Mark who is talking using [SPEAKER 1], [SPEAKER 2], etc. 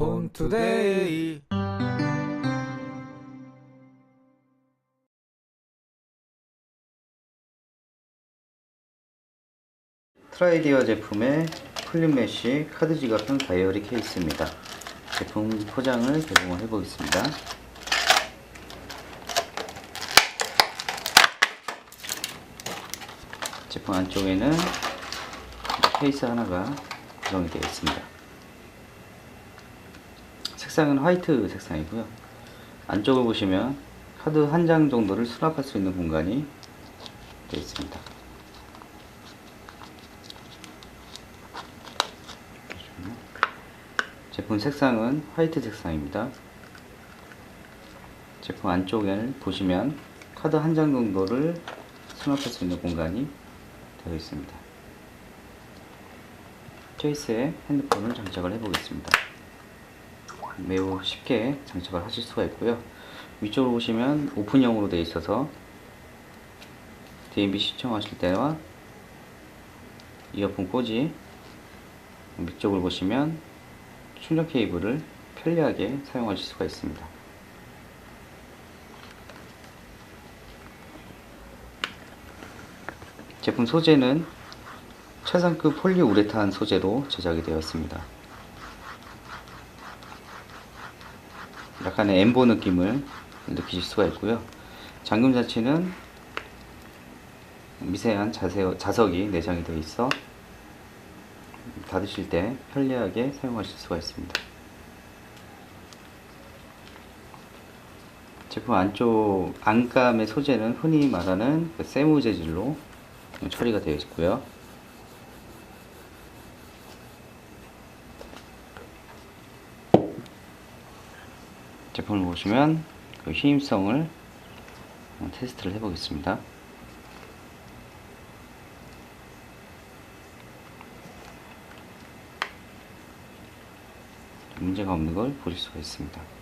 [SPEAKER 1] 본투데이
[SPEAKER 2] 트라이디어 제품의 플립메쉬 카드 지갑형 다이어리 케이스입니다. 제품 포장을 개봉을 해보겠습니다. 제품 안쪽에는 케이스 하나가 구성이 되어 있습니다. 색상은 화이트 색상이고요. 안쪽을 보시면 카드 한 장 정도를 수납할 수 있는 공간이 되어 있습니다. 제품 색상은 화이트 색상입니다. 제품 안쪽을 보시면 카드 한 장 정도를 수납할 수 있는 공간이 되어 있습니다. 케이스에 핸드폰을 장착을 해보겠습니다. 매우 쉽게 장착을 하실 수가 있고요. 위쪽으로 보시면 오픈형으로 되어 있어서 DMB 시청하실 때와 이어폰 꽂이 밑쪽을 보시면 충전 케이블을 편리하게 사용하실 수가 있습니다. 제품 소재는 최상급 폴리우레탄 소재로 제작이 되었습니다. 약간의 엠보 느낌을 느끼실 수가 있고요. 잠금 자체는 미세한 자세, 자석이 내장이 되어 있어 닫으실 때 편리하게 사용하실 수가 있습니다. 제품 안쪽 안감의 소재는 흔히 말하는 그 세무 재질로 처리가 되어 있고요. 제품을 보시면 그 힘성을 테스트를 해보겠습니다. 문제가 없는 걸 보실 수가 있습니다.